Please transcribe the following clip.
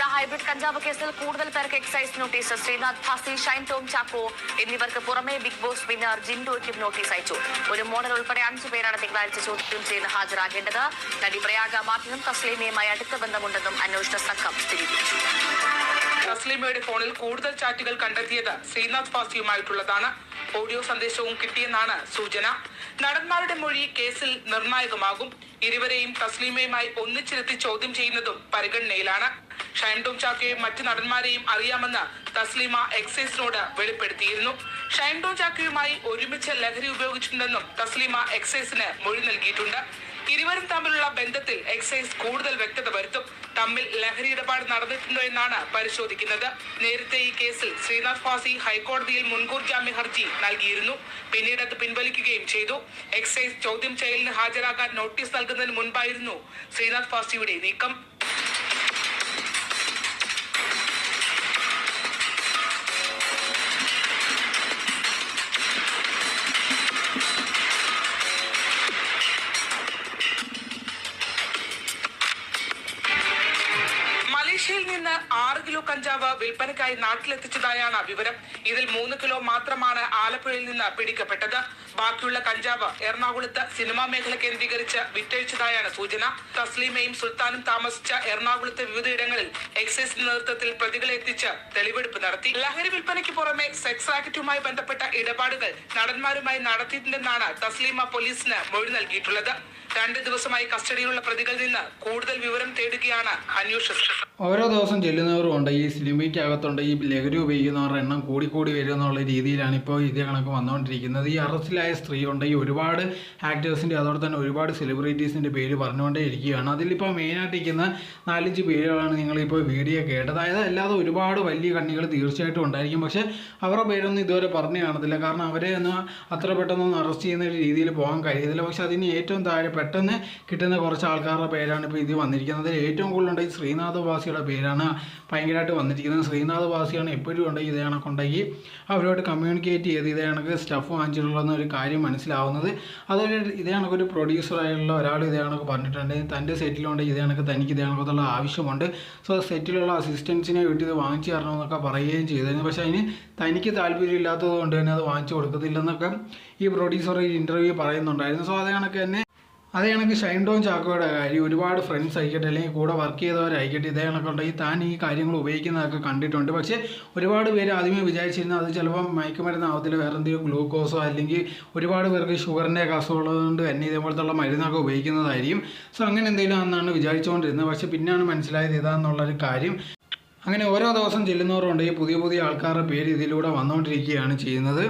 Alappuzha hybrid കഞ്ചാവ് കേസിൽ കൂടുതൽ പേർക്ക് excise notice Sreenath Bhasi Shine Tom Chacko എന്നിവർക്ക് പുറമെ ബിഗ് ബോസ് വിന്നർ ജിൻഡോയ്ക്കും നോട്ടീസ് അയച്ചു. ഒരു മോഡൽ ഉൾപ്പെടെ അഞ്ചു പേരാണ് തിങ്കളാഴ്ച ചോദ്യം ചെയ്ത് ഹാജരാകേണ്ടത്. നടി പ്രയാഗ മാർട്ടിനും തസ്ലീമയുമായി അടുത്ത ബന്ധമുണ്ടെന്നും അന്വേഷണ സംഘം സ്ഥിരീകരിച്ചു. തസ്ലീമയുടെ ഫോണിൽ കൂടുതൽ ചാറ്റുകൾ കണ്ടെത്തിയത് ശ്രീനാഥ് ഫാസിയുമായിട്ടുള്ളതാണ്. ഓഡിയോ സന്ദേശവും കിട്ടിയെന്നാണ് സൂചന. നടന്മാരുടെ മൊഴി കേസിൽ നിർണായകമാകും. ഇരുവരെയും തസ്ലീമയുമായി ഒന്നിച്ചിരുത്തി ചോദ്യം ചെയ്യുന്നതും പരിഗണനയിലാണ്. ഷൈൻടോം ചാക്കയും മറ്റു നടന്മാരെയും അറിയാമെന്ന് തസ്ലീമ എക്സൈസിനോട് വെളിപ്പെടുത്തിയിരുന്നു. ഷൈൻടോം ചാക്കോയുമായി ഒരുമിച്ച് ലഹരി ഉപയോഗിച്ചിട്ടുണ്ടെന്നും തസ്ലീമ എക്സൈസിന് മൊഴി നൽകിയിട്ടുണ്ട്. ഇരുവരും തമ്മിലുള്ള ബന്ധത്തിൽ എക്സൈസ് കൂടുതൽ വ്യക്തത വരുത്തും. തമ്മിൽ ലഹരി ഇടപാട് നടന്നിട്ടുണ്ടോ എന്നാണ് പരിശോധിക്കുന്നത്. നേരത്തെ ഈ കേസിൽ ശ്രീനാഥ് ഫാസി ഹൈക്കോടതിയിൽ മുൻകൂർ ജാമ്യ ഹർജി നൽകിയിരുന്നു. പിന്നീട് അത് പിൻവലിക്കുകയും ചെയ്തു. എക്സൈസ് ചോദ്യം ചെയ്യലിന് ഹാജരാകാൻ നോട്ടീസ് നൽകുന്നതിന് മുൻപായിരുന്നു ശ്രീനാഥ് ഫാസിയുടെ നീക്കം. മലേഷ്യയിൽ നിന്ന് ആറ് കിലോ കഞ്ചാവ് വിൽപ്പനയ്ക്കായി നാട്ടിലെത്തിച്ചതായാണ് വിവരം. ഇതിൽ മൂന്ന് കിലോ മാത്രമാണ് ആലപ്പുഴയിൽ നിന്ന് പിടിക്കപ്പെട്ടത്. ബാക്കിയുള്ള കഞ്ചാവ് എറണാകുളത്ത് സിനിമാ മേഖല കേന്ദ്രീകരിച്ച് വിറ്റഴിച്ചതായാണ് സൂചന. തസ്ലീമയും സുൽത്താനും താമസിച്ച എറണാകുളത്തെ വിവിധയിടങ്ങളിൽ എക്സൈസ് നേതൃത്വത്തിൽ പ്രതികളെ എത്തിച്ച് തെളിവെടുപ്പ് നടത്തി. ലഹരി വിൽപ്പനയ്ക്ക് പുറമെ സെക്സ് ആക്ടുമായി ബന്ധപ്പെട്ട ഇടപാടുകൾ നടന്മാരുമായി നടത്തിയിട്ടുണ്ടെന്നാണ് തസ്ലീമ പോലീസിന് മൊഴി നൽകിയിട്ടുള്ളത്. രണ്ട് ദിവസമായി കസ്റ്റഡിയിലുള്ള പ്രതികളിൽ നിന്ന് കൂടുതൽ വിവരം തേടുകയാണ് അന്വേഷണ ഓരോ ദിവസം ചെല്ലുന്നവരും ഉണ്ട് ഈ സിനിമയ്ക്കകത്തുണ്ട് ഈ ലഹരി ഉപയോഗിക്കുന്നവരുടെ എണ്ണം കൂടി വരും എന്നുള്ള രീതിയിലാണ് ഇപ്പോൾ ഇതേ കണക്ക് വന്നുകൊണ്ടിരിക്കുന്നത്. ഈ അറസ്റ്റിലായ സ്ത്രീ ഉണ്ട് ഈ ഒരുപാട് ആക്ടേഴ്സിന്റെ അതോടെ തന്നെ ഒരുപാട് സെലിബ്രിറ്റീസിന്റെ പേര് പറഞ്ഞുകൊണ്ടേ ഇരിക്കുകയാണ്. അതിലിപ്പോൾ മെയിനായിട്ട് ഇരിക്കുന്ന നാലഞ്ച് പേരുകളാണ് നിങ്ങളിപ്പോൾ വീഡിയോ കേട്ടത്. അതായത് അല്ലാതെ ഒരുപാട് വലിയ കണ്ണികൾ തീർച്ചയായിട്ടും ഉണ്ടായിരിക്കും. പക്ഷേ അവരുടെ പേരൊന്നും ഇതുവരെ പറഞ്ഞു കാണത്തില്ല. കാരണം അവരെ ഒന്ന് അത്ര പെട്ടെന്നൊന്നും അറസ്റ്റ് ചെയ്യുന്ന ഒരു രീതിയിൽ പോകാൻ കഴിയത്തില്ല. പക്ഷേ അതിന് ഏറ്റവും താഴെ പെട്ടെന്ന് കിട്ടുന്ന കുറച്ച് ആൾക്കാരുടെ പേരാണ് ഇപ്പോൾ ഇത് വന്നിരിക്കുന്നത്. ഏറ്റവും കൂടുതലുണ്ട് ഈ ശ്രീനാഥ് വാസിയുടെ പേരാണ് ഭയങ്കരമായിട്ട് വന്നിരിക്കുന്നത്. ശ്രീനാഥ് വാസിയാണ് എപ്പോഴും ഉണ്ടെങ്കിൽ ഇതേ കണക്കുണ്ടെങ്കിൽ അവരോട് കമ്മ്യൂണിക്കേറ്റ് ചെയ്ത് ഇതേ കണക്ക് സ്റ്റഫ് വാങ്ങിച്ചിട്ടുള്ളതെന്ന് ഒരു കാര്യം മനസ്സിലാവുന്നത്. അതൊരു ഇതേ കണക്കൊരു പ്രൊഡ്യൂസറായുള്ള ഒരാൾ ഇതേ കണക്ക് പറഞ്ഞിട്ടുണ്ട്. തന്റെ സെറ്റിലുണ്ടെങ്കിൽ ഇതേ കണക്ക് തനിക്ക് ഇതേ കണക്കത്തുള്ള ആവശ്യമുണ്ട്. സോ സെറ്റിലുള്ള അസിസ്റ്റൻസിനെ വീട്ടിൽ ഇത് വാങ്ങിച്ചു തരണമെന്നൊക്കെ പറയുകയും ചെയ്തിരുന്നു. പക്ഷേ അതിന് തനിക്ക് താല്പര്യമില്ലാത്തത് കൊണ്ട് തന്നെ അത് വാങ്ങിച്ചു കൊടുക്കത്തില്ലെന്നൊക്കെ ഈ പ്രൊഡ്യൂസർ ഈ ഇന്റർവ്യൂ പറയുന്നുണ്ടായിരുന്നു. സോ അതേ കണക്ക് തന്നെ അതേ കണക്ക് ഷൈൻ ടോൺ ചാക്കോയുടെ കാര്യം ഒരുപാട് ഫ്രണ്ട്സ് ആയിക്കട്ടെ അല്ലെങ്കിൽ കൂടെ വർക്ക് ചെയ്തവരായിക്കട്ടെ ഇതേ കണക്കുണ്ടെങ്കിൽ താൻ ഈ കാര്യങ്ങൾ ഉപയോഗിക്കുന്നതൊക്കെ കണ്ടിട്ടുണ്ട്. പക്ഷേ ഒരുപാട് പേര് ആദ്യമേ വിചാരിച്ചിരുന്നു അത് ചിലപ്പം മയക്കുമരുന്നാവത്തില്ല വേറെ എന്തെങ്കിലും ഗ്ലൂക്കോസോ അല്ലെങ്കിൽ ഒരുപാട് പേർക്ക് ഷുഗറിന്റെ ഒക്കെ അസുഖമുള്ളതുകൊണ്ട് തന്നെ ഇതേപോലത്തുള്ള മരുന്നൊക്കെ ഉപയോഗിക്കുന്നതായിരിക്കും. സോ അങ്ങനെ എന്തെങ്കിലും ആണെന്നാണ് വിചാരിച്ചുകൊണ്ടിരുന്നത്. പക്ഷേ പിന്നെയാണ് മനസ്സിലായത് ഇതാണെന്നുള്ളൊരു കാര്യം. അങ്ങനെ ഓരോ ദിവസം ചെല്ലുന്നവരുണ്ടെങ്കിൽ പുതിയ പുതിയ ആൾക്കാരുടെ പേര് ഇതിലൂടെ വന്നുകൊണ്ടിരിക്കുകയാണ് ചെയ്യുന്നത്.